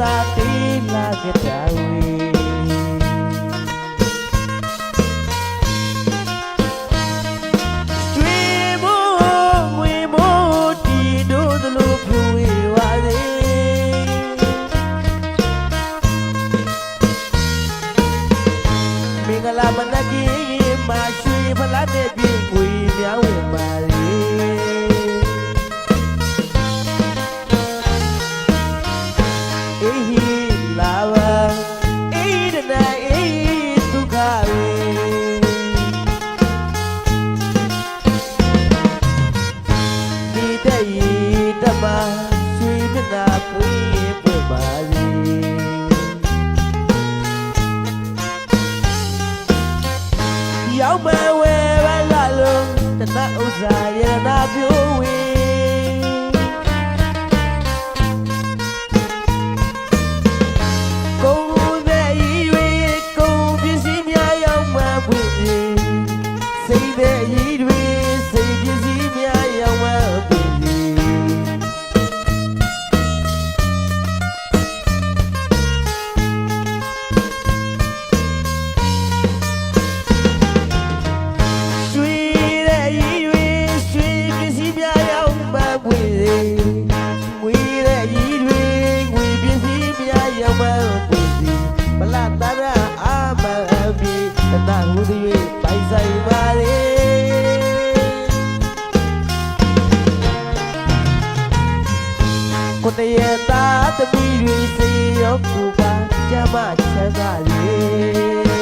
ကြီးစာတီလာကြတာဝေကျွေးမို့ငွေမို့တီ မျက်နှာပွေးပွေပါလေရောက်မဝဲပါလာလုံးတနဥစ္စာရနာပြိုးဝေကိုယ်တဲ့ဤတွေကိုယ်ပစ္စည်းများရောက်မှပွေစိတ်တဲ့ဤ တရအာမအပြီတတဟုသည်ပိုင်ဆိုင်ပါလေကိုတရသားသမီးတွေစေရောကိုပါကြမ်းမချမ်းသာလေ